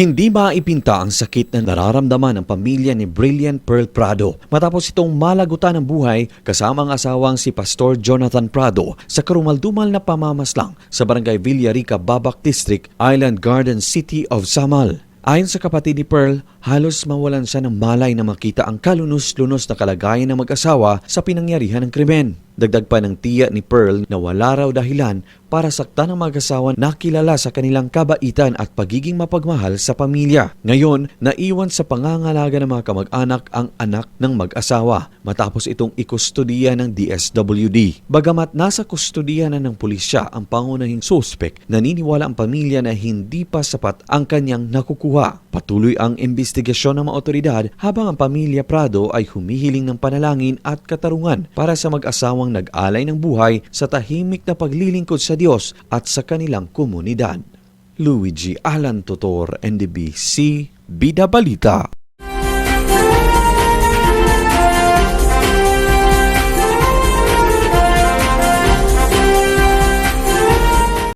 Hindi maipinta ang sakit na nararamdaman ng pamilya ni Brilliant Pearl Prado matapos itong malagutan ng buhay kasama ang asawang si Pastor Jonathan Prado sa karumaldumal na pamamaslang sa barangay Villarica, Babac District, Island Garden City of Samal. Ayon sa kapatid ni Pearl, halos mawalan siya ng malay na makita ang kalunos-lunos na kalagayan ng mag-asawa sa pinangyarihan ng krimen. Dagdag pa ng tiya ni Pearl na wala raw dahilan para saktan ang mag-asawa na kilala sa kanilang kabaitan at pagiging mapagmahal sa pamilya. Ngayon, naiwan sa pangangalaga ng mga kamag-anak ang anak ng mag-asawa matapos itong ikustudiya ng DSWD. Bagamat nasa kustudiya na ng pulisya ang pangunahing suspek, naniniwala ang pamilya na hindi pa sapat ang kanyang nakukuha. Patuloy ang investigasyon ng mga otoridad habang ang pamilya Prado ay humihiling ng panalangin at katarungan para sa mag-asawang nag-alay ng buhay sa tahimik na paglilingkod sa Diyos at sa kanilang komunidad. Luigi Alan Totor, NDBC, Bida Balita.